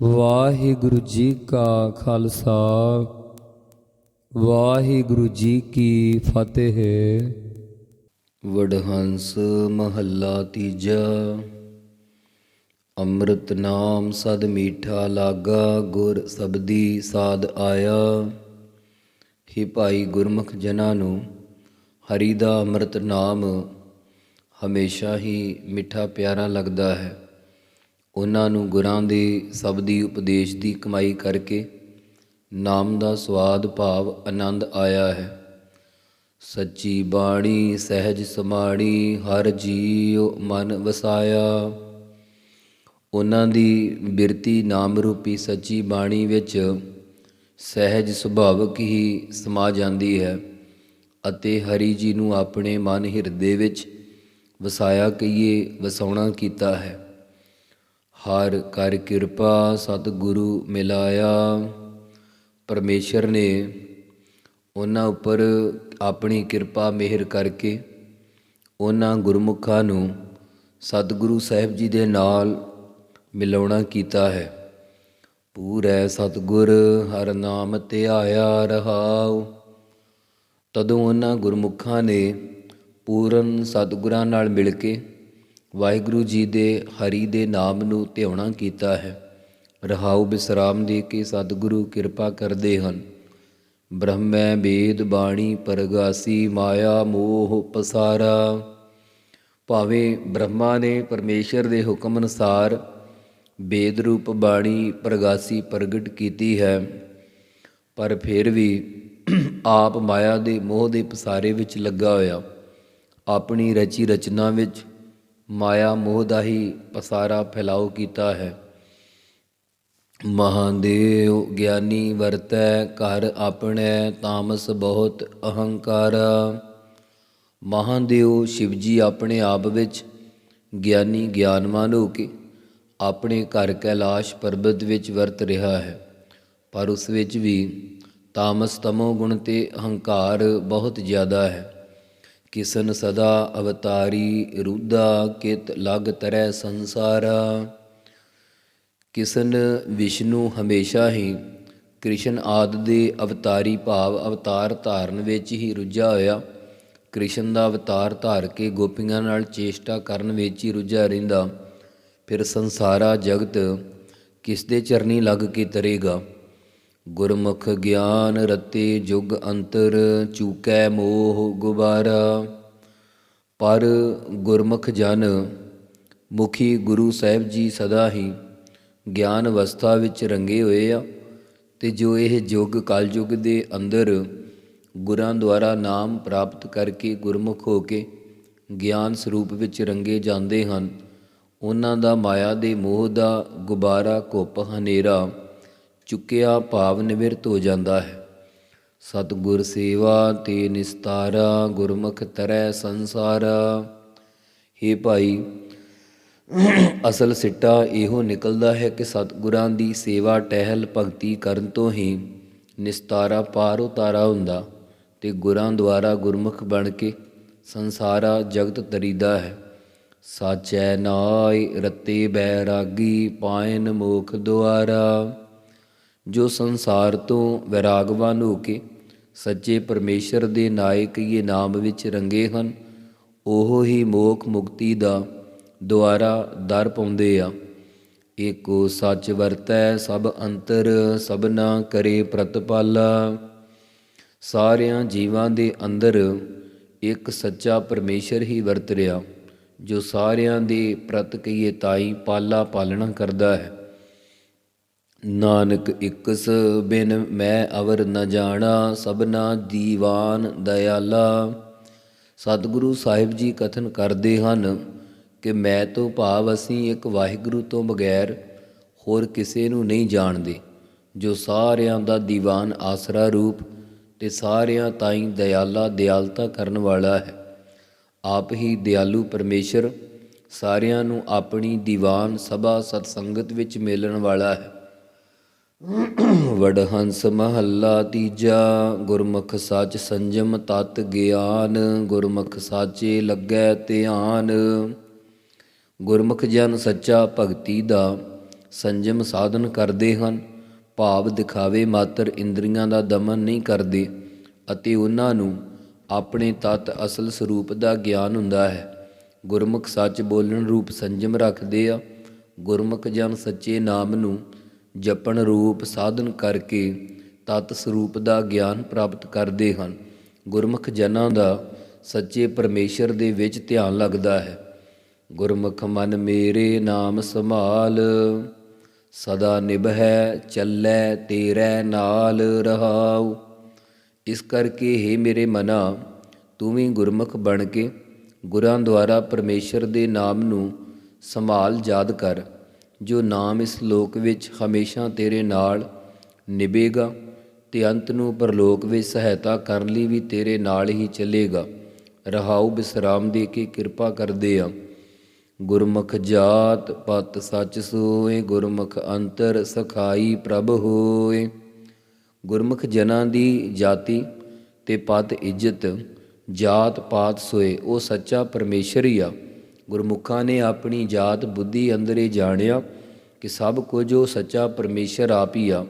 ਵਾਹਿਗੁਰੂ ਜੀ ਕਾ ਖਾਲਸਾ, ਵਾਹਿਗੁਰੂ ਜੀ ਕੀ ਫਤਿਹ। ਵਡਹੰਸ ਮਹੱਲਾ ਤੀਜਾ, ਅੰਮ੍ਰਿਤ ਨਾਮ ਸਦ ਮੀਠਾ ਲਾਗਾ, ਗੁਰ ਸਬਦੀ ਸਾਧ ਆਇਆ। ਹੀ ਭਾਈ ਗੁਰਮੁਖ ਜਨਾਂ ਨੂੰ, ਹਰੀ ਦਾ ਅੰਮ੍ਰਿਤ ਨਾਮ ਹਮੇਸ਼ਾ ਹੀ ਮਿੱਠਾ ਪਿਆਰਾ ਲੱਗਦਾ ਹੈ। ਉਹਨਾਂ ਨੂੰ ਗੁਰਾਂ ਦੇ ਸਬਦੀ ਉਪਦੇਸ਼ ਦੀ ਕਮਾਈ ਕਰਕੇ ਨਾਮ ਦਾ ਸਵਾਦ ਭਾਵ ਆਨੰਦ ਆਇਆ ਹੈ। ਸੱਚੀ ਬਾਣੀ, ਸਹਿਜ ਸਮਾਣੀ, ਹਰ ਜੀਉ ਮਨ ਵਸਾਇਆ। ਉਹਨਾਂ ਦੀ ਬਿਰਤੀ ਨਾਮ ਰੂਪੀ ਸੱਚੀ ਬਾਣੀ ਵਿੱਚ ਸਹਿਜ ਸੁਭਾਵਕ ਹੀ ਸਮਾ ਜਾਂਦੀ ਹੈ ਅਤੇ ਹਰੀ ਜੀ ਨੂੰ ਆਪਣੇ ਮਨ ਹਿਰਦੇ ਵਿੱਚ ਵਸਾਇਆ ਕਹੀਏ, ਵਸਾਉਣਾ ਕੀਤਾ ਹੈ। ਹਰ ਕਰ ਕਿਰਪਾ ਸਤਿਗੁਰੂ ਮਿਲਾਇਆ। ਪਰਮੇਸ਼ਰ ਨੇ ਉਹਨਾਂ ਉੱਪਰ ਆਪਣੀ ਕਿਰਪਾ ਮਿਹਰ ਕਰਕੇ ਉਹਨਾਂ ਗੁਰਮੁਖਾਂ ਨੂੰ ਸਤਿਗੁਰੂ ਸਾਹਿਬ ਜੀ ਦੇ ਨਾਲ ਮਿਲਾਉਣਾ ਕੀਤਾ ਹੈ। ਪੂਰੈ ਸਤਿਗੁਰ ਹਰ ਨਾਮ ਧਿਆਇਆ ਰਹਾਉ। ਤਦੋਂ ਉਹਨਾਂ ਗੁਰਮੁਖਾਂ ਨੇ ਪੂਰਨ ਸਤਿਗੁਰਾਂ ਨਾਲ ਮਿਲ ਕੇ ਵਾਹਿਗੁਰੂ ਜੀ ਦੇ ਹਰੀ ਦੇ ਨਾਮ ਨੂੰ ਧਿਆਉਣਾ ਕੀਤਾ ਹੈ। ਰਹਾਉ ਬਿਸਰਾਮ ਦੇ ਕੇ ਸਤਿਗੁਰੂ ਕਿਰਪਾ ਕਰਦੇ ਹਨ। ਬ੍ਰਹਮੈ ਵੇਦ ਬਾਣੀ ਪਰਗਾਸੀ ਮਾਇਆ ਮੋਹ ਪਸਾਰਾ। ਭਾਵੇਂ ਬ੍ਰਹਮਾ ਨੇ ਪਰਮੇਸ਼ਰ ਦੇ ਹੁਕਮ ਅਨੁਸਾਰ ਵੇਦ ਰੂਪ ਬਾਣੀ ਪ੍ਰਗਾਸੀ ਪ੍ਰਗਟ ਕੀਤੀ ਹੈ, ਪਰ ਫਿਰ ਵੀ ਆਪ ਮਾਇਆ ਦੇ ਮੋਹ ਦੇ ਪਸਾਰੇ ਵਿੱਚ ਲੱਗਾ ਹੋਇਆ। ਆਪਣੀ ਰਚੀ ਰਚਨਾ ਵਿੱਚ ਮਾਇਆ ਮੋਹ ਦਾ ਹੀ ਪਸਾਰਾ ਫੈਲਾਓ ਕੀਤਾ ਹੈ। ਮਹਾਦੇਵ ਗਿਆਨੀ ਵਰਤੈ ਘਰ ਆਪਣੇ ਤਾਮਸ ਬਹੁਤ ਅਹੰਕਾਰ। ਮਹਾਦੇਵ ਸ਼ਿਵਜੀ ਆਪਣੇ ਆਪ ਵਿੱਚ ਗਿਆਨੀ ਗਿਆਨਵਾਨ ਹੋ ਕੇ ਆਪਣੇ ਘਰ ਕੈਲਾਸ਼ ਪਰਬਤ ਵਿੱਚ ਵਰਤ ਰਿਹਾ ਹੈ। ਪਰ ਉਸ ਵਿੱਚ ਵੀ ਤਾਮਸ ਤਮੋ ਗੁਣ ਤੇ ਅਹੰਕਾਰ ਬਹੁਤ ਜ਼ਿਆਦਾ ਹੈ। ਕਿਸਨ ਸਦਾ ਅਵਤਾਰੀ ਰੁਦਾ ਕਿਤ ਲਗ ਤਰੈ ਸੰਸਾਰਾ। ਕਿਸਨ ਵਿਸ਼ਨੂੰ ਹਮੇਸ਼ਾ ਹੀ ਕ੍ਰਿਸ਼ਨ ਆਦ ਦੇ ਅਵਤਾਰੀ ਭਾਵ ਅਵਤਾਰ ਧਾਰਨ ਵਿੱਚ ਹੀ ਰੁੱਝਾ ਹੋਇਆ। ਕ੍ਰਿਸ਼ਨ ਦਾ ਅਵਤਾਰ ਧਾਰ ਕੇ ਗੋਪੀਆਂ ਨਾਲ ਚੇਸ਼ਟਾ ਕਰਨ ਵਿੱਚ ਹੀ ਰੁੱਝਾ ਰਹਿੰਦਾ। ਫਿਰ ਸੰਸਾਰਾ ਜਗਤ ਕਿਸ ਦੇ ਚਰਨੀ ਲੱਗ ਕੇ ਤਰੇਗਾ? ਗੁਰਮੁਖ ਗਿਆਨ ਰਤੇ ਜੁਗ ਅੰਤਰ ਚੂਕੈ ਮੋਹ ਗੁਬਾਰਾ। ਪਰ ਗੁਰਮੁਖ ਜਨ, ਮੁਖੀ ਗੁਰੂ ਸਾਹਿਬ ਜੀ ਸਦਾ ਹੀ ਗਿਆਨ ਅਵਸਥਾ ਵਿੱਚ ਰੰਗੇ ਹੋਏ ਆ ਤੇ ਜੋ ਇਹ ਯੁੱਗ ਕਲਯੁਗ ਦੇ ਅੰਦਰ ਗੁਰਾਂ ਦੁਆਰਾ ਨਾਮ ਪ੍ਰਾਪਤ ਕਰਕੇ ਗੁਰਮੁਖ ਹੋ ਕੇ ਗਿਆਨ ਸਰੂਪ ਵਿੱਚ ਰੰਗੇ ਜਾਂਦੇ ਹਨ, ਉਹਨਾਂ ਦਾ ਮਾਇਆ ਦੇ ਮੋਹ ਦਾ ਗੁਬਾਰਾ, ਘੁੱਪ, ਹਨੇਰਾ ਚੁੱਕਿਆ ਭਾਵ ਨਿਵਰਤ ਹੋ ਜਾਂਦਾ ਹੈ। ਸਤਿਗੁਰ ਸੇਵਾ ਤੇ ਨਿਸਤਾਰਾ, ਗੁਰਮੁਖ ਤਰੈ ਸੰਸਾਰਾ। हे ਭਾਈ, ਅਸਲ ਸਿੱਟਾ ਇਹੋ ਨਿਕਲਦਾ ਹੈ ਕਿ ਸਤਿਗੁਰਾਂ ਦੀ ਸੇਵਾ ਟਹਿਲ ਭਗਤੀ ਕਰਨ ਤੋਂ ਹੀ ਨਿਸਤਾਰਾ ਪਾਰ ਉਤਾਰਾ ਹੁੰਦਾ ਤੇ ਗੁਰਾਂ ਦੁਆਰਾ ਗੁਰਮੁਖ ਬਣ ਕੇ ਸੰਸਾਰਾ ਜਗਤ ਤਰੀਦਾ ਹੈ। ਸਾਚੈ ਨਾਇ ਰਤੇ ਬੈਰਾਗੀ, ਪਾਇਨ ਮੋਖ ਦੁਆਰਾ। ਜੋ ਸੰਸਾਰ ਤੋਂ ਵਿਰਾਗਵਾਨ ਹੋ ਕੇ ਸੱਚੇ ਪਰਮੇਸ਼ਰ ਦੇ ਨਾਇਕ ਇਹ ਨਾਮ ਵਿੱਚ ਰੰਗੇ ਹਨ, ਉਹ ਹੀ ਮੋਖ ਮੁਕਤੀ ਦਾ ਦੁਆਰਾ ਦਰ ਪਾਉਂਦੇ ਆ। ਏਕੋ ਸੱਚ ਵਰਤੈ, ਸਭ ਅੰਤਰ ਸਭਨਾ ਕਰੇ ਪ੍ਰਤਪਾਲਾ। ਸਾਰਿਆਂ ਜੀਵਾਂ ਦੇ ਅੰਦਰ ਇੱਕ ਸੱਚਾ ਪਰਮੇਸ਼ਰ ਹੀ ਵਰਤ ਰਿਹਾ, ਜੋ ਸਾਰਿਆਂ ਦੇ ਪ੍ਰਤ ਕਈਏ ਤਾਈ ਪਾਲਾ ਪਾਲਣਾ ਕਰਦਾ ਹੈ। ਨਾਨਕ ਇਕਸ ਬਿਨ ਮੈਂ ਅਵਰ ਨ ਜਾਣਾ, ਸਭਨਾ ਦੀਵਾਨ ਦਇਆਲਾ। ਸਤਿਗੁਰੂ ਸਾਹਿਬ ਜੀ ਕਥਨ ਕਰਦੇ ਹਨ ਕਿ ਮੈਂ ਤੋਂ ਭਾਵ ਅਸੀਂ ਇੱਕ ਵਾਹਿਗੁਰੂ ਤੋਂ ਬਗੈਰ ਹੋਰ ਕਿਸੇ ਨੂੰ ਨਹੀਂ ਜਾਣਦੇ, ਜੋ ਸਾਰਿਆਂ ਦਾ ਦੀਵਾਨ ਆਸਰਾ ਰੂਪ ਤੇ ਸਾਰਿਆਂ ਤਾਈਂ ਦਇਆਲਾ ਦਿਆਲਤਾ ਕਰਨ ਵਾਲਾ ਹੈ। ਆਪ ਹੀ ਦਿਆਲੂ ਪਰਮੇਸ਼ਰ ਸਾਰਿਆਂ ਨੂੰ ਆਪਣੀ ਦੀਵਾਨ ਸਭਾ ਸਤਸੰਗਤ ਵਿੱਚ ਮਿਲਣ ਵਾਲਾ ਹੈ। ਵਡਹੰਸ ਮਹੱਲਾ ਤੀਜਾ, ਗੁਰਮੁਖ ਸੱਚ ਸੰਜਮ ਤਤ ਗਿਆਨ, ਗੁਰਮੁਖ ਸਾਚੇ ਲੱਗੈ ਧਿਆਨ। ਗੁਰਮੁਖ ਜਨ ਸੱਚਾ ਭਗਤੀ ਦਾ ਸੰਜਮ ਸਾਧਨ ਕਰਦੇ ਹਨ। ਭਾਵ ਦਿਖਾਵੇ ਮਾਤਰ ਇੰਦਰੀਆਂ ਦਾ ਦਮਨ ਨਹੀਂ ਕਰਦੇ ਅਤੇ ਉਹਨਾਂ ਨੂੰ ਆਪਣੇ ਤਤ ਅਸਲ ਸਰੂਪ ਦਾ ਗਿਆਨ ਹੁੰਦਾ ਹੈ। ਗੁਰਮੁਖ ਸੱਚ ਬੋਲਣ ਰੂਪ ਸੰਜਮ ਰੱਖਦੇ ਆ। ਗੁਰਮੁਖ ਜਨ ਸੱਚੇ ਨਾਮ ਨੂੰ ਜਪਣ ਰੂਪ ਸਾਧਨ ਕਰਕੇ ਤਤ ਸਰੂਪ ਦਾ ਗਿਆਨ ਪ੍ਰਾਪਤ ਕਰਦੇ ਹਨ। ਗੁਰਮੁਖ ਜਨਾਂ ਦਾ ਸੱਚੇ ਪਰਮੇਸ਼ਰ ਦੇ ਵਿੱਚ ਧਿਆਨ ਲੱਗਦਾ ਹੈ। ਗੁਰਮੁਖ ਮਨ ਮੇਰੇ ਨਾਮ ਸੰਭਾਲ, ਸਦਾ ਨਿਭੈ, ਚੱਲੈ, ਤੇਰੇ, ਨਾਲ ਰਹਾਉ। ਇਸ ਕਰਕੇ हे ਮੇਰੇ ਮਨਾ, ਤੂੰ ਵੀ ਗੁਰਮੁਖ ਬਣ ਕੇ ਗੁਰਾਂ ਦੁਆਰਾ ਪਰਮੇਸ਼ਰ ਦੇ ਨਾਮ ਨੂੰ ਸੰਭਾਲ ਯਾਦ ਕਰ। ਜੋ ਨਾਮ ਇਸ ਲੋਕ ਵਿੱਚ ਹਮੇਸ਼ਾ ਤੇਰੇ ਨਾਲ ਨਿਭੇਗਾ ਤੇ ਅੰਤ ਨੂੰ ਪਰਲੋਕ ਵਿੱਚ ਸਹਾਇਤਾ ਕਰਨ ਲਈ ਵੀ ਤੇਰੇ ਨਾਲ ਹੀ ਚੱਲੇਗਾ। ਰਹਾਉ ਬਿਸਰਾਮ ਦੇ ਕੇ ਕਿਰਪਾ ਕਰਦੇ ਆ। ਗੁਰਮੁਖ ਜਾਤ ਪਤ ਸੱਚ ਸੋਏ, ਗੁਰਮੁਖ ਅੰਤਰ ਸਖਾਈ ਪ੍ਰਭ ਹੋਏ। ਗੁਰਮੁਖ ਜਨਾਂ ਦੀ ਜਾਤੀ ਤੇ ਪਤ ਇੱਜ਼ਤ, ਜਾਤ ਪਾਤ ਸੋਏ, ਉਹ ਸੱਚਾ ਪਰਮੇਸ਼ਰ ਹੀ ਆ। ਗੁਰਮੁਖਾਂ ਨੇ ਆਪਣੀ ਜਾਤ ਬੁੱਧੀ ਅੰਦਰੇ ਜਾਣਿਆ ਕਿ ਸਭ ਕੁਝ ਉਹ ਸੱਚਾ ਪਰਮੇਸ਼ਰ ਆਪ ਹੀ ਆ।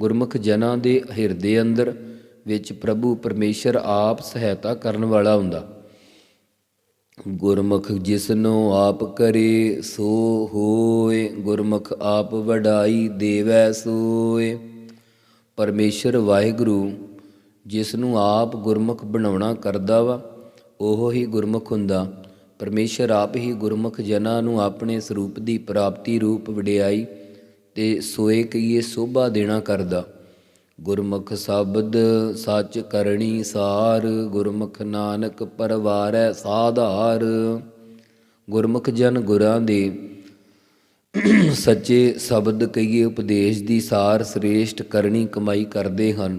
ਗੁਰਮੁਖ ਜਨਾਂ ਦੇ ਹਿਰਦੇ ਅੰਦਰ ਵਿੱਚ ਪ੍ਰਭੂ ਪਰਮੇਸ਼ਰ ਆਪ ਸਹਾਇਤਾ ਕਰਨ ਵਾਲਾ ਹੁੰਦਾ। ਗੁਰਮੁਖ ਜਿਸਨੂੰ ਆਪ ਕਰੇ, ਸੋ ਹੋਏ। ਗੁਰਮੁਖ ਆਪ ਵਡਾਈ ਦੇਵੈ, ਸੋਏ। ਪਰਮੇਸ਼ਰ ਵਾਹਿਗੁਰੂ ਜਿਸ ਨੂੰ ਆਪ ਗੁਰਮੁਖ ਬਣਾਉਣਾ ਕਰਦਾ ਵਾ, ਉਹ ਹੀ ਗੁਰਮੁਖ ਹੁੰਦਾ। ਪਰਮੇਸ਼ਰ ਆਪ ਹੀ ਗੁਰਮੁਖ ਜਨਾਂ ਨੂੰ ਆਪਣੇ ਸਰੂਪ ਦੀ ਪ੍ਰਾਪਤੀ ਰੂਪ ਵਡਿਆਈ ਤੇ ਸੋਏ ਕਈਏ ਸੋਭਾ ਦੇਣਾ ਕਰਦਾ। ਗੁਰਮੁਖ ਸ਼ਬਦ ਸੱਚ ਕਰਣੀ ਸਾਰ, ਗੁਰਮੁਖ ਨਾਨਕ ਪਰਵਾਰੈ ਸਾਧਾਰ। ਗੁਰਮੁਖ ਜਨ ਗੁਰਾਂ ਦੇ ਸੱਚੇ ਸ਼ਬਦ ਕਈਏ ਉਪਦੇਸ਼ ਦੀ ਸਾਰ ਸ੍ਰੇਸ਼ਟ ਕਰਨੀ ਕਮਾਈ ਕਰਦੇ ਹਨ।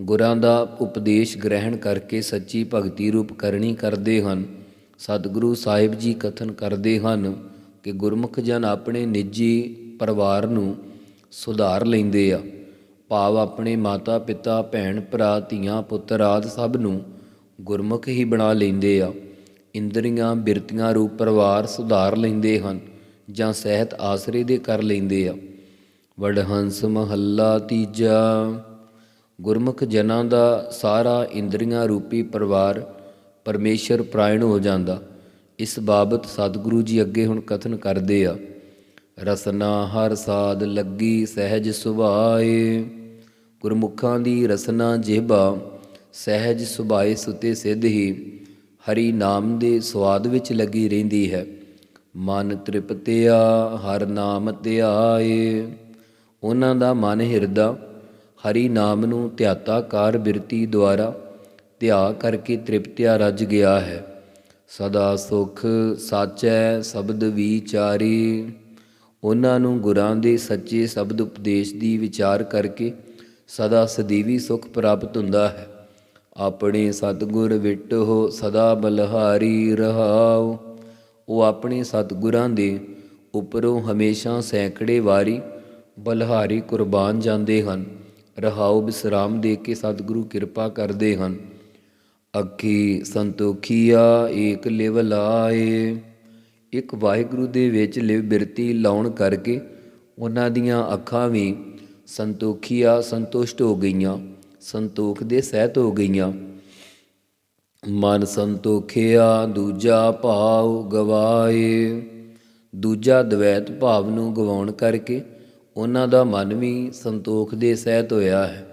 ਗੁਰਾਂ ਦਾ ਉਪਦੇਸ਼ ਗ੍ਰਹਿਣ ਕਰਕੇ ਸੱਚੀ ਭਗਤੀ ਰੂਪ ਕਰਨੀ ਕਰਦੇ ਹਨ। ਸਤਿਗੁਰੂ ਸਾਹਿਬ ਜੀ ਕਥਨ ਕਰਦੇ ਹਨ ਕਿ ਗੁਰਮੁਖ ਜਨ ਆਪਣੇ ਨਿੱਜੀ ਪਰਿਵਾਰ ਨੂੰ ਸੁਧਾਰ ਲੈਂਦੇ ਆ। ਭਾਵ ਆਪਣੇ ਮਾਤਾ ਪਿਤਾ, ਭੈਣ ਭਰਾ, ਧੀਆਂ, ਪੁੱਤਰ ਆਦ ਸਭ ਨੂੰ ਗੁਰਮੁਖ ਹੀ ਬਣਾ ਲੈਂਦੇ ਆ। ਇੰਦਰੀਆਂ, ਬਿਰਤੀਆਂ ਰੂਪ ਪਰਿਵਾਰ ਸੁਧਾਰ ਲੈਂਦੇ ਹਨ ਜਾਂ ਸਹਿਤ ਆਸਰੇ ਦੇ ਕਰ ਲੈਂਦੇ ਆ। ਵਡਹੰਸ ਮਹੱਲਾ ਤੀਜਾ। ਗੁਰਮੁਖ ਜਨਾਂ ਦਾ ਸਾਰਾ ਇੰਦਰੀਆਂ ਰੂਪੀ ਪਰਿਵਾਰ ਪਰਮੇਸ਼ਰ ਪ੍ਰਾਇਣ ਹੋ ਜਾਂਦਾ। ਇਸ ਬਾਬਤ ਸਤਿਗੁਰੂ ਜੀ ਅੱਗੇ ਹੁਣ ਕਥਨ ਕਰਦੇ ਆ। ਰਸਨਾ ਹਰ ਸਾਧ ਲੱਗੀ ਸਹਿਜ ਸੁਭਾਏ। ਗੁਰਮੁਖਾਂ ਦੀ ਰਸਨਾ ਜਿਹਬਾ, ਸਹਿਜ ਸੁਭਾਏ ਸੁਤੇ ਸਿੱਧ ਹੀ। ਹਰੀ ਨਾਮ ਦੇ ਸਵਾਦ ਵਿੱਚ ਲੱਗੀ ਰਹਿੰਦੀ ਹੈ। ਮਨ ਤ੍ਰਿਪਤਿਆ, ਹਰ ਨਾਮ ਧਿਆਏ। ਉਹਨਾਂ ਦਾ ਮਨ ਹਿਰਦਾ। ਹਰੀ ਨਾਮ ਨੂੰ ਧਿਆਤਾ ਕਾਰ ਬਿਰਤੀ ਦੁਆਰਾ। ਧਿਆ ਕਰਕੇ ਤ੍ਰਿਪਤਿਆ ਰੱਜ ਗਿਆ ਹੈ। ਸਦਾ ਸੁਖ ਸਾਚੈ ਸ਼ਬਦ ਵਿਚਾਰੀ। ਉਹਨਾਂ ਨੂੰ ਗੁਰਾਂ ਦੇ ਸੱਚੇ ਸ਼ਬਦ ਉਪਦੇਸ਼ ਦੀ ਵਿਚਾਰ ਕਰਕੇ ਸਦਾ ਸਦੀਵੀ ਸੁਖ ਪ੍ਰਾਪਤ ਹੁੰਦਾ ਹੈ। ਆਪਣੇ ਸਤਿਗੁਰ ਵਿਟੋ ਸਦਾ ਬਲਹਾਰੀ ਰਹਾਉ। ਉਹ ਆਪਣੇ ਸਤਿਗੁਰਾਂ ਦੇ ਉੱਪਰੋਂ ਹਮੇਸ਼ਾ ਸੈਂਕੜੇ ਵਾਰੀ ਬਲਹਾਰੀ ਕੁਰਬਾਨ ਜਾਂਦੇ ਹਨ। ਰਹਾਉ ਬਿਸਰਾਮ ਦੇ ਕੇ ਸਤਿਗੁਰੂ ਕਿਰਪਾ ਕਰਦੇ ਹਨ। ਅੱਖੀ ਸੰਤੋਖੀਆ ਏਕ ਲਿਵ ਲਾਏ। ਇੱਕ ਵਾਹਿਗੁਰੂ ਦੇ ਵਿੱਚ ਲਿਵ ਬਿਰਤੀ ਲਾਉਣ ਕਰਕੇ ਉਹਨਾਂ ਦੀਆਂ ਅੱਖਾਂ ਵੀ ਸੰਤੋਖੀਆ ਸੰਤੁਸ਼ਟ ਹੋ ਗਈਆਂ, ਸੰਤੋਖ ਦੇ ਸਹਿਤ ਹੋ ਗਈਆਂ। ਮਨ ਸੰਤੋਖਿਆ, ਦੂਜਾ ਭਾਵ ਗਵਾਏ। ਦੂਜਾ ਦਵੈਤ ਭਾਵ ਨੂੰ ਗਵਾਉਣ ਕਰਕੇ ਉਹਨਾਂ ਦਾ ਮਨ ਵੀ ਸੰਤੋਖ ਦੇ ਸਹਿਤ ਹੋਇਆ ਹੈ।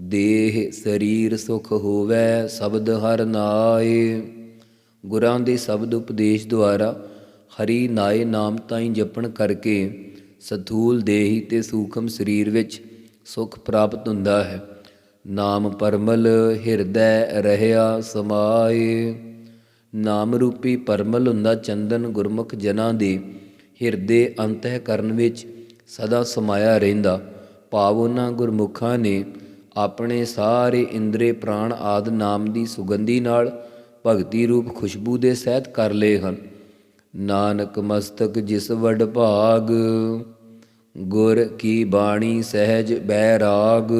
ਦੇਹ ਸਰੀਰ ਸੁਖ ਹੋਵੇ, ਸ਼ਬਦ ਹਰ ਨਾਏ। ਗੁਰਾਂ ਦੇ ਸ਼ਬਦ ਉਪਦੇਸ਼ ਦੁਆਰਾ ਹਰੀ ਨਾਏ ਨਾਮ ਤਾਈ ਜਪਣ ਕਰਕੇ ਸਥੂਲ ਦੇਹੀ ਤੇ ਸੂਖਮ ਸਰੀਰ ਵਿੱਚ ਸੁਖ ਪ੍ਰਾਪਤ ਹੁੰਦਾ ਹੈ। ਨਾਮ ਪਰਮਲ ਹਿਰਦੈ ਰਹਿਆ ਸਮਾਏ। ਨਾਮ ਰੂਪੀ ਪਰਮਲ ਹੁੰਦਾ ਚੰਦਨ ਗੁਰਮੁਖ ਜਨਾਂ ਦੇ ਹਿਰਦੇ ਅੰਤਹਿ ਕਰਨ ਵਿੱਚ ਸਦਾ ਸਮਾਇਆ ਰਹਿੰਦਾ। ਭਾਵ ਉਹਨਾਂ ਗੁਰਮੁਖਾਂ ਨੇ ਆਪਣੇ ਸਾਰੇ ਇੰਦਰੇ ਪ੍ਰਾਣ ਆਦ ਨਾਮ ਦੀ ਸੁਗੰਧੀ ਨਾਲ ਭਗਤੀ ਰੂਪ ਖੁਸ਼ਬੂ ਦੇ ਸਹਿਤ ਕਰ ਲਏ ਹਨ। ਨਾਨਕ ਮਸਤਕ ਜਿਸ ਵਡ ਭਾਗ, ਗੁਰ ਕੀ ਬਾਣੀ ਸਹਿਜ ਬੈਰਾਗ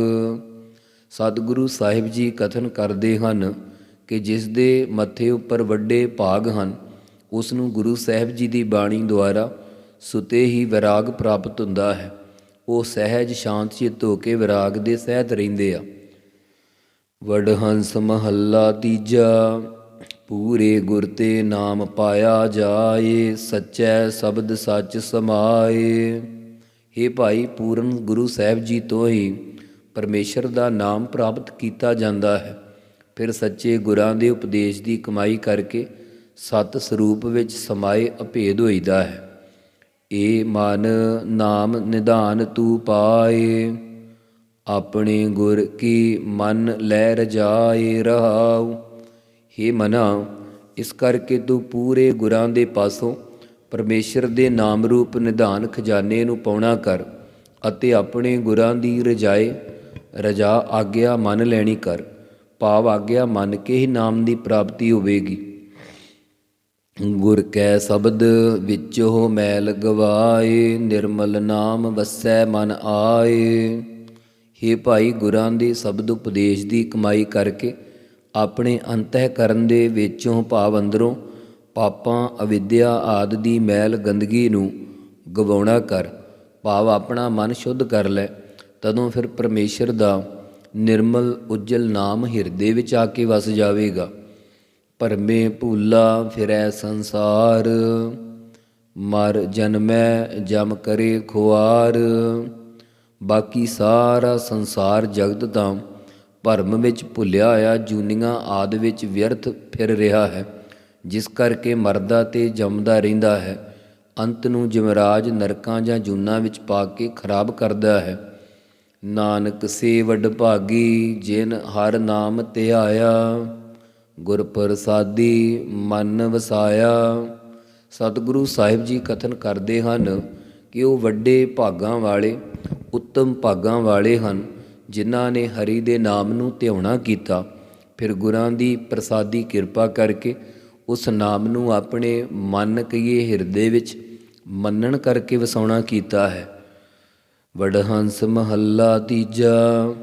ਸਤਿਗੁਰੂ ਸਾਹਿਬ ਜੀ ਕਥਨ ਕਰਦੇ ਹਨ ਕਿ ਜਿਸ ਦੇ ਮੱਥੇ ਉੱਪਰ ਵੱਡੇ ਭਾਗ ਹਨ, ਉਸ ਨੂੰ ਗੁਰੂ ਸਾਹਿਬ ਜੀ ਦੀ ਬਾਣੀ ਦੁਆਰਾ ਸੁਤੇ ਹੀ ਵਿਰਾਗ ਪ੍ਰਾਪਤ ਹੁੰਦਾ ਹੈ। ਉਹ ਸਹਿਜ ਸ਼ਾਂਤ ਚਿੱਤ ਹੋ ਕੇ ਵਿਰਾਗ ਦੇ ਸਹਿਤ ਰਹਿੰਦੇ ਆ। ਵਡਹੰਸ ਮਹੱਲਾ ਤੀਜਾ, ਪੂਰੇ ਗੁਰ ਤੇ ਨਾਮ ਪਾਇਆ ਜਾਏ, ਸੱਚੈ ਸ਼ਬਦ ਸੱਚ ਸਮਾਏ। हे ਭਾਈ, ਪੂਰਨ ਗੁਰੂ ਸਾਹਿਬ ਜੀ ਤੋਂ ਹੀ ਪਰਮੇਸ਼ਰ ਦਾ ਨਾਮ ਪ੍ਰਾਪਤ ਕੀਤਾ ਜਾਂਦਾ ਹੈ। ਫਿਰ ਸੱਚੇ ਗੁਰਾਂ ਦੇ ਉਪਦੇਸ਼ ਦੀ ਕਮਾਈ ਕਰਕੇ ਸਤ ਸਰੂਪ ਵਿੱਚ ਸਮਾਏ ਅਭੇਦ ਹੋਈਦਾ ਹੈ। ਏ ਮਨ ਨਾਮ ਨਿਧਾਨ ਤੂੰ ਪਾਏ, ਆਪਣੇ ਗੁਰ ਕੀ ਮਨ ਲੈ ਰਜਾਏ ਰਹਾਉ। ਹੇ ਮਨਾ, ਇਸ ਕਰਕੇ ਤੂੰ ਪੂਰੇ ਗੁਰਾਂ ਦੇ ਪਾਸੋਂ ਪਰਮੇਸ਼ਰ ਦੇ ਨਾਮ ਰੂਪ ਨਿਧਾਨ ਖਜ਼ਾਨੇ ਨੂੰ ਪਾਉਣਾ ਕਰ ਅਤੇ ਆਪਣੇ ਗੁਰਾਂ ਦੀ ਰਜਾਏ ਰਜਾ ਆਗਿਆ ਮੰਨ ਲੈਣੀ ਕਰ। ਭਾਵ ਆਗਿਆ ਮੰਨ ਕੇ ਹੀ ਨਾਮ ਦੀ ਪ੍ਰਾਪਤੀ ਹੋਵੇਗੀ। ਗੁਰ ਕੈ ਸ਼ਬਦ ਵਿੱਚ ਹੋ ਮੈਲ ਗਵਾਏ, ਨਿਰਮਲ ਨਾਮ ਵਸੈ ਮਨ ਆਏ। हे ਭਾਈ ਗੁਰਾਂ ਦੇ ਸ਼ਬਦ ਉਪਦੇਸ਼ ਦੀ ਕਮਾਈ ਕਰਕੇ ਆਪਣੇ ਅੰਤःਕਰਨ ਦੇ ਵਿੱਚੋਂ ਭਾਵ ਅੰਦਰੋਂ ਪਾਪਾਂ, ਅਵਿਦਿਆ ਆਦ ਦੀ ਮੈਲ ਗੰਦਗੀ ਨੂੰ ਗਵਾਉਣਾ ਕਰ। ਭਾਵ ਆਪਣਾ ਮਨ ਸ਼ੁੱਧ ਕਰ ਲੈ। ਤਦੋਂ ਫਿਰ ਪਰਮੇਸ਼ਰ ਦਾ ਨਿਰਮਲ, ਉਜਲ ਨਾਮ ਹਿਰਦੇ ਵਿੱਚ ਆ ਕੇ ਵਸ ਜਾਵੇਗਾ। ਭਰਮੇ ਭੂਲਾ ਫਿਰੈ ਸੰਸਾਰ, ਮਰ ਜਨਮੈ ਜਮ ਕਰੇ ਖੁਆਰ। ਬਾਕੀ ਸਾਰਾ ਸੰਸਾਰ ਜਗਤ ਦਾ ਭਰਮ ਵਿੱਚ ਭੁੱਲਿਆ ਆ, ਜੂਨੀਆਂ ਆਦ ਵਿੱਚ ਵਿਅਰਥ ਫਿਰ ਰਿਹਾ ਹੈ। ਜਿਸ ਕਰਕੇ ਮਰਦਾ ਤੇ ਜੰਮਦਾ ਰਹਿੰਦਾ ਹੈ। ਅੰਤ ਨੂੰ ਜਮਰਾਜ ਨਰਕਾਂ ਜਾਂ ਜੂਨਾਂ ਵਿੱਚ ਪਾ ਕੇ ਖਰਾਬ ਕਰਦਾ ਹੈ। ਨਾਨਕ ਸੇ ਵਡ ਭਾਗੀ, ਜਿਨ ਹਰ ਨਾਮ ਧਿਆਇਆ। ਗੁਰ ਪ੍ਰਸਾਦੀ ਮਨ ਵਸਾਇਆ। ਸਤਿਗੁਰੂ ਸਾਹਿਬ ਜੀ ਕਥਨ ਕਰਦੇ ਹਨ ਕਿ ਉਹ ਵੱਡੇ ਭਾਗਾਂ ਵਾਲੇ, ਉੱਤਮ ਭਾਗਾਂ ਵਾਲੇ ਹਨ, ਜਿਨ੍ਹਾਂ ਨੇ ਹਰੀ ਦੇ ਨਾਮ ਨੂੰ ਧਿਆਉਣਾ ਕੀਤਾ। ਫਿਰ ਗੁਰਾਂ ਦੀ ਪ੍ਰਸਾਦੀ ਕਿਰਪਾ ਕਰਕੇ ਉਸ ਨਾਮ ਨੂੰ ਆਪਣੇ ਮਨ ਕਈਏ ਹਿਰਦੇ ਵਿੱਚ ਮੰਨਣ ਕਰਕੇ ਵਸਾਉਣਾ ਕੀਤਾ ਹੈ। ਵਡਹੰਸ ਮਹੱਲਾ ਤੀਜਾ।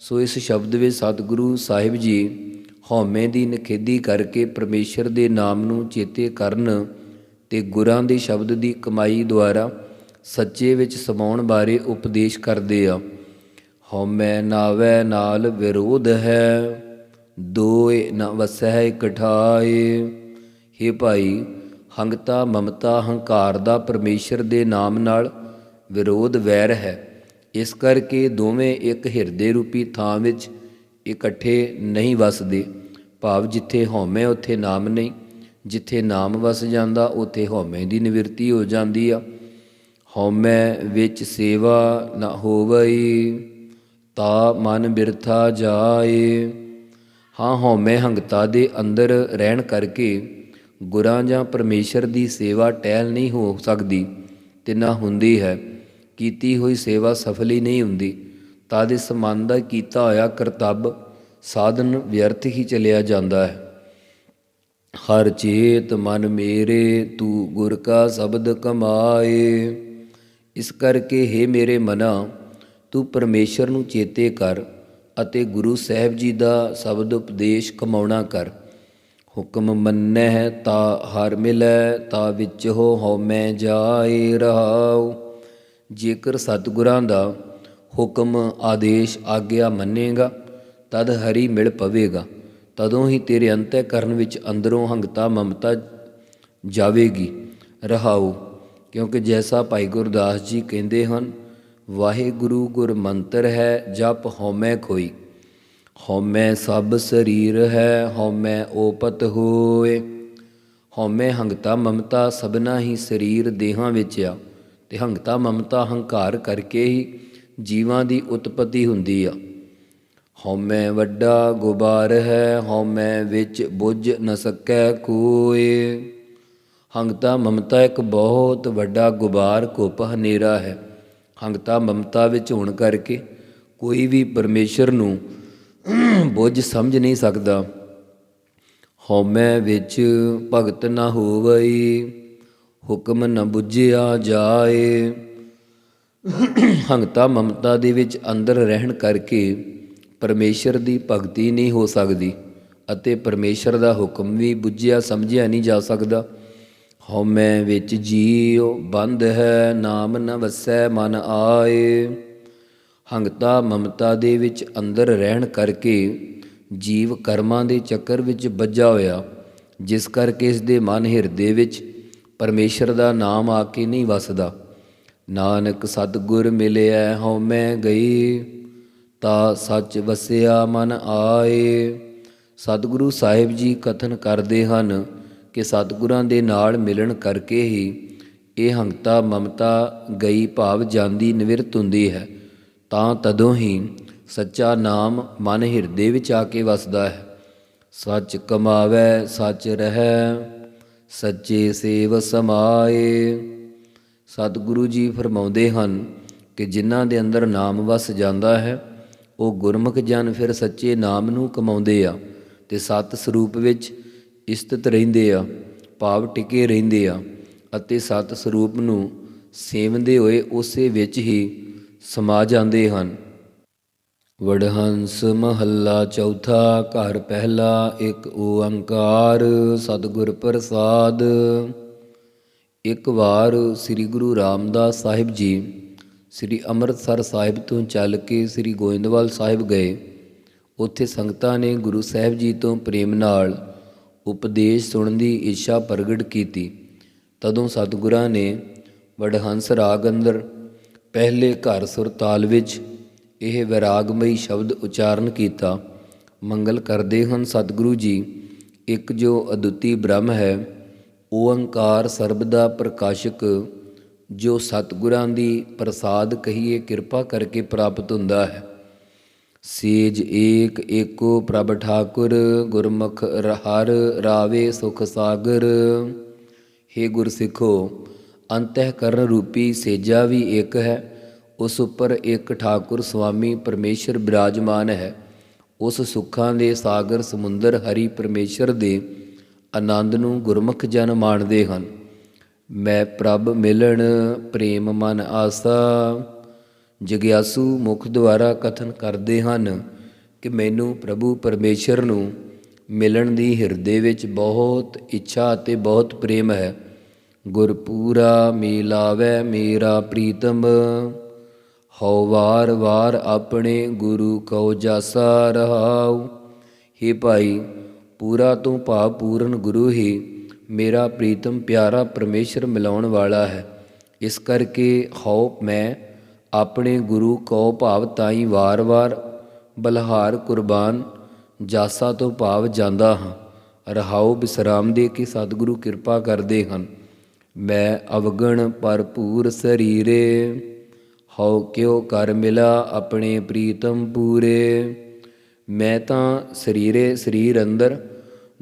ਸੋ ਇਸ ਸ਼ਬਦ ਵਿੱਚ ਸਤਿਗੁਰੂ ਸਾਹਿਬ ਜੀ ਹਉਮੈ ਦੀ ਨਖੇਦੀ ਕਰਕੇ ਪਰਮੇਸ਼ਰ ਦੇ ਨਾਮ ਨੂੰ ਚੇਤੇ ਕਰਨ ਤੇ ਗੁਰਾਂ ਦੇ ਸ਼ਬਦ ਦੀ ਕਮਾਈ ਦੁਆਰਾ ਸੱਚੇ ਵਿੱਚ ਸਮਾਉਣ ਬਾਰੇ ਉਪਦੇਸ਼ ਕਰਦੇ ਆ। ਹਉਮੈ ਨਾਵੈ ਨਾਲ ਵਿਰੋਧ ਹੈ, ਦੋਏ ਨ ਵਸੈ ਇਕਠਾਏ। हे ਭਾਈ, ਹੰਗਤਾ ਮਮਤਾ ਹੰਕਾਰ ਦਾ ਪਰਮੇਸ਼ਰ ਦੇ ਨਾਮ ਨਾਲ ਵਿਰੋਧ ਵੈਰ ਹੈ। ਇਸ ਕਰਕੇ ਦੋਵੇਂ ਇੱਕ ਹਿਰਦੇ ਰੂਪੀ ਥਾਂ ਵਿੱਚ ਇਕੱਠੇ ਨਹੀਂ ਵਸਦੇ। ਭਾਵ ਜਿੱਥੇ ਹਉਮੈ, ਉੱਥੇ ਨਾਮ ਨਹੀਂ। ਜਿੱਥੇ ਨਾਮ ਵਸ ਜਾਂਦਾ, ਉੱਥੇ ਹਉਮੈ ਦੀ ਨਿਵਰਤੀ ਹੋ ਜਾਂਦੀ ਆ। ਹਉਮੈ ਵਿੱਚ ਸੇਵਾ ਨਾ ਹੋਵਈ, ਤਾ ਮਨ ਬਿਰਥਾ ਜਾਏ। ਹਾਂ, ਹਉਮੈ ਹੰਗਤਾ ਦੇ ਅੰਦਰ ਰਹਿਣ ਕਰਕੇ ਗੁਰਾਂ ਜਾਂ ਪਰਮੇਸ਼ਰ ਦੀ ਸੇਵਾ ਟਹਿਲ ਨਹੀਂ ਹੋ ਸਕਦੀ ਤੇ ਨਾ ਹੁੰਦੀ ਹੈ। ਕੀਤੀ ਹੋਈ ਸੇਵਾ ਸਫਲ ਹੀ ਨਹੀਂ ਹੁੰਦੀ। ਤਦ ਇਸ ਮਨ ਦਾ ਕੀਤਾ ਹੋਇਆ ਕਰਤੱਵ ਸਾਧਨ ਵਿਅਰਥ ਹੀ ਚਲਿਆ ਜਾਂਦਾ ਹੈ। ਹਰ ਚੇਤ ਮਨ ਮੇਰੇ, ਤੂੰ ਗੁਰ ਕਾ ਸ਼ਬਦ ਕਮਾਏ। ਇਸ ਕਰਕੇ हे ਮੇਰੇ ਮਨਾ, ਤੂੰ ਪਰਮੇਸ਼ਰ ਨੂੰ ਚੇਤੇ ਕਰ ਅਤੇ ਗੁਰੂ ਸਾਹਿਬ ਜੀ ਦਾ ਸ਼ਬਦ ਉਪਦੇਸ਼ ਕਮਾਉਣਾ ਕਰ। ਹੁਕਮ ਮੰਨੈ, ਤਾ ਹਰ ਮਿਲੈ, ਤਾ ਵਿੱਚ ਹੋ ਹਉਮੈ ਜਾਏ ਰਹਾਉ। ਜੇਕਰ ਸਤਿਗੁਰਾਂ ਦਾ ਹੁਕਮ, ਆਦੇਸ਼, ਆਗਿਆ ਮੰਨੇਗਾ, ਤਦ ਹਰੀ ਮਿਲ ਪਵੇਗਾ। ਤਦੋਂ ਹੀ ਤੇਰੇ ਅੰਤঃਕਰਨ ਵਿੱਚ ਅੰਦਰੋਂ ਹੰਗਤਾ ਮਮਤਾ ਜਾਵੇਗੀ। ਰਹਾਉ, ਕਿਉਂਕਿ ਜੈਸਾ ਭਾਈ ਗੁਰਦਾਸ ਜੀ ਕਹਿੰਦੇ ਹਨ, ਵਾਹਿਗੁਰੂ ਗੁਰਮੰਤਰ ਹੈ, ਜਪ ਹਉਮੈ ਕੋਈ ਹਉਮੈ ਸਭ ਸਰੀਰ ਹੈ, ਹਉਮੈ ਓਪਤ ਹੋਏ। ਹਉਮੈ ਹੰਗਤਾ ਮਮਤਾ ਸਭਨਾ ਹੀ ਸਰੀਰ ਦੇਹਾਂ ਵਿੱਚ ਆ, ਤੇ ਹੰਗਤਾ ਮਮਤਾ ਹੰਕਾਰ ਕਰਕੇ ਹੀ ਜੀਵਾਂ ਦੀ ਉਤਪਤੀ ਹੁੰਦੀ ਆ। ਹਉਮੈ ਵੱਡਾ ਗੁਬਾਰ ਹੈ, ਹਉਮੈ ਵਿੱਚ ਬੁੱਝ ਨ ਸਕੈ ਕੋਏ ਹੰਗਤਾ ਮਮਤਾ ਇੱਕ ਬਹੁਤ ਵੱਡਾ ਗੁਬਾਰ ਕੁੱਪ ਹਨੇਰਾ ਹੈ। ਹੰਗਤਾ ਮਮਤਾ ਵਿੱਚ ਹੋਣ ਕਰਕੇ ਕੋਈ ਵੀ ਪਰਮੇਸ਼ਰ ਨੂੰ ਬੁੱਝ ਸਮਝ ਨਹੀਂ ਸਕਦਾ। ਹਉਮੈ ਵਿੱਚ ਭਗਤ ਨਾ ਹੋਵਈ, ਹੁਕਮ ਨ ਬੁੱਝਿਆ ਜਾਏ। ਹੰਗਤਾ ਮਮਤਾ ਦੇ ਵਿੱਚ ਅੰਦਰ ਰਹਿਣ ਕਰਕੇ ਪਰਮੇਸ਼ਰ ਦੀ ਭਗਤੀ ਨਹੀਂ ਹੋ ਸਕਦੀ ਅਤੇ ਪਰਮੇਸ਼ਰ ਦਾ ਹੁਕਮ ਵੀ ਬੁੱਝਿਆ, ਸਮਝਿਆ ਨਹੀਂ ਜਾ ਸਕਦਾ। ਹਉਮੈ ਵਿੱਚ ਜੀਉ, ਬੰਦ ਹੈ, ਨਾਮ ਨ ਵਸੈ, ਮਨ ਆਏ। ਹੰਗਤਾ ਮਮਤਾ ਦੇ ਵਿੱਚ ਅੰਦਰ ਰਹਿਣ ਕਰਕੇ ਜੀਵ ਕਰਮਾਂ ਦੇ ਚੱਕਰ ਵਿੱਚ ਵੱਜਾ ਹੋਇਆ, ਜਿਸ ਕਰਕੇ ਇਸ ਦੇ ਮਨ ਹਿਰਦੇ ਵਿੱਚ ਪਰਮੇਸ਼ਰ ਦਾ ਨਾਮ ਆ ਕੇ ਨਹੀਂ ਵਸਦਾ। ਨਾਨਕ ਸਤਿਗੁਰ ਮਿਲਿਆ ਹਉਮੈ ਗਈ, ਤਾ ਸੱਚ ਵਸਿਆ ਮਨ ਆਏ। ਸਤਿਗੁਰੂ ਸਾਹਿਬ ਜੀ ਕਥਨ ਕਰਦੇ ਹਨ ਕਿ ਸਤਿਗੁਰਾਂ ਦੇ ਨਾਲ ਮਿਲਣ ਕਰਕੇ ਹੀ ਇਹ ਹੰਗਤਾ ਮਮਤਾ ਗਈ ਭਾਵ ਜਾਂਦੀ ਨਿਵਰਤ ਹੁੰਦੀ ਹੈ। ਤਾਂ ਤਦੋਂ ਹੀ ਸੱਚਾ ਨਾਮ ਮਨ ਹਿਰਦੇ ਵਿੱਚ ਆ ਕੇ ਵਸਦਾ ਹੈ। ਸੱਚ ਕਮਾਵੇ, ਸੱਚ ਰਹੈ, ਸੱਚੇ ਸੇਵ ਸਮਾਏ। ਸਤਿਗੁਰੂ ਜੀ ਫਰਮਾਉਂਦੇ ਹਨ ਕਿ ਜਿਨ੍ਹਾਂ ਦੇ ਅੰਦਰ ਨਾਮ ਵਸ ਜਾਂਦਾ ਹੈ, ਉਹ ਗੁਰਮੁਖ ਜਨ ਫਿਰ ਸੱਚੇ ਨਾਮ ਨੂੰ ਕਮਾਉਂਦੇ ਆ ਤੇ ਸਤ ਸਰੂਪ ਵਿੱਚ ਇਸਤਤ ਰਹਿੰਦੇ ਆ, ਭਾਵ ਟਿਕੇ ਰਹਿੰਦੇ ਆ ਅਤੇ ਸਤ ਸਰੂਪ ਨੂੰ ਸੇਵਦੇ ਹੋਏ ਉਸੇ ਵਿੱਚ ਹੀ ਸਮਾ ਜਾਂਦੇ ਹਨ। ਵਡਹੰਸ ਮਹੱਲਾ ਚੌਥਾ, ਘਰ ਪਹਿਲਾ, ਇੱਕ ਓੰਕਾਰ, ਸਤਿਗੁਰ ਪ੍ਰਸਾਦ। ਇੱਕ ਵਾਰ ਸ੍ਰੀ ਗੁਰੂ ਰਾਮਦਾਸ ਸਾਹਿਬ ਜੀ ਸ੍ਰੀ ਅੰਮ੍ਰਿਤਸਰ ਸਾਹਿਬ ਤੋਂ ਚੱਲ ਕੇ ਸ੍ਰੀ ਗੋਇੰਦਵਾਲ ਸਾਹਿਬ ਗਏ। ਉੱਥੇ ਸੰਗਤਾਂ ਨੇ ਗੁਰੂ ਸਾਹਿਬ ਜੀ ਤੋਂ ਪ੍ਰੇਮ ਨਾਲ ਉਪਦੇਸ਼ ਸੁਣਨ ਦੀ ਇੱਛਾ ਪ੍ਰਗਟ ਕੀਤੀ। ਤਦੋਂ ਸਤਿਗੁਰਾਂ ਨੇ ਵਡਹੰਸ ਰਾਗ ਅੰਦਰ ਪਹਿਲੇ ਘਰ ਸੁਰ ਤਾਲ ਵਿੱਚ ਇਹ ਵਿਰਾਗਮਈ ਸ਼ਬਦ ਉਚਾਰਨ ਕੀਤਾ। ਮੰਗਲ ਕਰਦੇ ਹਨ ਸਤਿਗੁਰੂ ਜੀ, ਇੱਕ ਜੋ ਅਦੁੱਤੀ ਬ੍ਰਹਮ ਹੈ ਓੰਕਾਰ ਸਰਬ ਦਾ ਪ੍ਰਕਾਸ਼ਕ, ਜੋ ਸਤਿਗੁਰਾਂ ਦੀ ਪ੍ਰਸਾਦ ਕਹੀਏ ਕਿਰਪਾ ਕਰਕੇ ਪ੍ਰਾਪਤ ਹੁੰਦਾ ਹੈ। ਸੇਜ ਏਕ ਏਕੋ ਪ੍ਰਭ ਠਾਕੁਰ, ਗੁਰਮੁਖ ਹਰ ਰਾਵੇ ਸੁਖ ਸਾਗਰ। हे ਗੁਰ ਸਿੱਖੋ ਅੰਤঃਕਰਨ ਰੂਪੀ ਸੇਜਾ ਵੀ ਇੱਕ ਹੈ, ਉਸ ਉੱਪਰ ਇੱਕ ਠਾਕੁਰ ਸੁਆਮੀ ਪਰਮੇਸ਼ਰ ਬਿਰਾਜਮਾਨ ਹੈ। ਉਸ ਸੁੱਖਾਂ ਦੇ ਸਾਗਰ ਸਮੁੰਦਰ ਹਰੀ ਪਰਮੇਸ਼ਰ ਦੇ ਆਨੰਦ ਨੂੰ ਗੁਰਮੁਖ ਜਨ ਮਾਣਦੇ ਹਨ। ਮੈਂ ਪ੍ਰਭ ਮਿਲਣ ਪ੍ਰੇਮ ਮਨ ਆਸਾ, ਜਗਿਆਸੂ ਮੁਖ ਦੁਆਰਾ ਕਥਨ ਕਰਦੇ ਹਨ ਕਿ ਮੈਨੂੰ ਪ੍ਰਭੂ ਪਰਮੇਸ਼ਰ ਨੂੰ ਮਿਲਣ ਦੀ ਹਿਰਦੇ ਵਿੱਚ ਬਹੁਤ ਇੱਛਾ ਅਤੇ ਬਹੁਤ ਪ੍ਰੇਮ ਹੈ। ਗੁਰਪੂਰਾ ਮਿਲਾਵੇ ਮੇਰਾ ਪ੍ਰੀਤਮ, ਹਉ ਵਾਰ ਵਾਰ ਆਪਣੇ ਗੁਰੂ ਕਉ ਜਾਸਾ ਰਹਾਉ। ਹੇ ਭਾਈ ਪੂਰਾ ਤੋਂ ਭਾਵ ਪੂਰਨ ਗੁਰੂ ਹੀ, ਮੇਰਾ ਪ੍ਰੀਤਮ ਪਿਆਰਾ ਪਰਮੇਸ਼ਰ ਮਿਲਾਉਣ ਵਾਲਾ ਹੈ। ਇਸ ਕਰਕੇ ਹਉ ਮੈਂ ਆਪਣੇ ਗੁਰੂ ਕਉ ਭਾਵ ਤਾਈ ਵਾਰ-ਵਾਰ ਬਲਹਾਰ ਕੁਰਬਾਨ, ਜਾਸਾ ਤੋਂ ਭਾਵ ਜਾਂਦਾ ਹਾਂ। ਰਹਾਉ ਬਿਸਰਾਮ ਦੇ ਕੇ ਸਤਿਗੁਰੂ ਕਿਰਪਾ ਕਰਦੇ ਹਨ। ਮੈਂ ਅਵਗਣ ਭਰਪੂਰ ਸਰੀਰੇ, ਹਉ ਕਿਉ ਕਰ ਮਿਲਾ ਆਪਣੇ ਪ੍ਰੀਤਮ ਪੂਰੇ। ਮੈਂ ਤਾਂ ਸਰੀਰੇ ਸਰੀਰ ਅੰਦਰ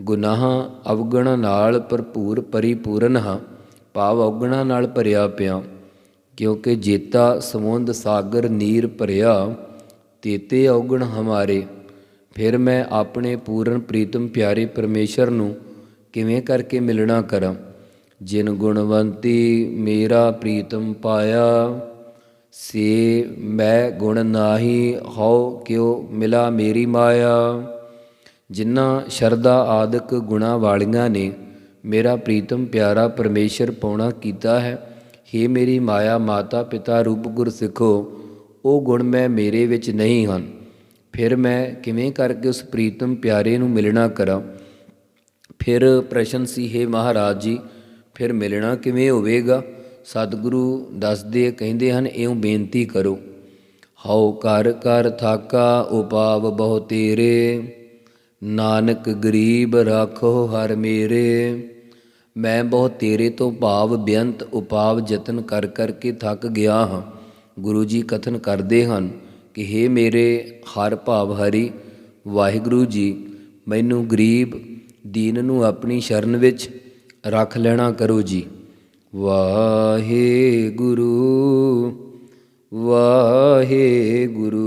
ਗੁਨਾਹ ਅਵਗਣ ਨਾਲ ਭਰਪੂਰ ਪਰਿਪੂਰਨ ਹਾਂ, ਭਾਵ ਅਵਗਣਾ ਨਾਲ ਭਰਿਆ ਪਿਆ। ਕਿਉਂਕਿ ਜੇਤਾ ਸਮੁੰਦ ਸਾਗਰ ਨੀਰ ਭਰਿਆ, ਤੇਤੇ ਔਗਣ ਹਮਾਰੇ। ਫਿਰ ਮੈਂ ਆਪਣੇ ਪੂਰਨ ਪ੍ਰੀਤਮ ਪਿਆਰੇ ਪਰਮੇਸ਼ਰ ਨੂੰ ਕਿਵੇਂ ਕਰਕੇ ਮਿਲਣਾ ਕਰਾਂ? ਜਿਨ ਗੁਣਵੰਤੀ ਮੇਰਾ ਪ੍ਰੀਤਮ ਪਾਇਆ ਸੇ ਮੈਂ ਗੁਣ ਨਾਹੀ ਹਉ ਕਿਉ ਮਿਲਾ ਮੇਰੀ ਮਾਇਆ। ਜਿਨ੍ਹਾਂ ਸ਼ਰਦਾ ਆਦਿਕ ਗੁਣਾ ਵਾਲੀਆਂ ਨੇ, ਮੇਰਾ ਪ੍ਰੀਤਮ ਪਿਆਰਾ ਪਰਮੇਸ਼ਰ ਪਾਉਣਾ ਕੀਤਾ ਹੈ। हे ਮੇਰੀ ਮਾਇਆ ਮਾਤਾ ਪਿਤਾ ਰੂਪ ਗੁਰ ਸਿੱਖੋ, ਉਹ ਗੁਣ ਮੈਂ ਮੇਰੇ ਵਿੱਚ ਨਹੀਂ ਹਨ। ਫਿਰ ਮੈਂ ਕਿਵੇਂ ਕਰਕੇ ਉਸ ਪ੍ਰੀਤਮ ਪਿਆਰੇ ਨੂੰ ਮਿਲਣਾ ਕਰਾਂ? ਫਿਰ ਪ੍ਰਸ਼ਨ ਸੀ, ਹੈ ਮਹਾਰਾਜ ਜੀ, ਫਿਰ ਮਿਲਣਾ ਕਿਵੇਂ ਹੋਵੇਗਾ? ਸਤਿਗੁਰੂ ਦੱਸਦੇ, ਕਹਿੰਦੇ ਹਨ, ਇਉਂ ਬੇਨਤੀ ਕਰੋ। ਹਉ ਕਰ ਕਰ ਥਾਕਾ, ਉਪਾਵ ਬਹੁ ਤੇਰੇ। ਨਾਨਕ ਗਰੀਬ ਰਾਖੋ ਹਰ ਮੇਰੇ। ਮੈਂ ਬਹੁਤ ਤੇਰੇ ਤੋਂ ਭਾਵ ਬੇਅੰਤ, ਉਪਾਵ ਯਤਨ ਕਰ ਕਰਕੇ ਥੱਕ ਗਿਆ ਹਾਂ। ਗੁਰੂ ਜੀ ਕਥਨ ਕਰਦੇ ਹਨ ਕਿ हे ਮੇਰੇ ਹਰ ਭਾਵ ਹਰੀ, ਵਾਹਿਗੁਰੂ ਜੀ, ਮੈਨੂੰ ਗਰੀਬ ਦੀਨ ਨੂੰ ਆਪਣੀ ਸ਼ਰਨ ਵਿੱਚ ਰੱਖ ਲੈਣਾ ਕਰੋ ਜੀ। ਵਾਹਿਗੁਰੂ ਵਾਹਿਗੁਰੂ।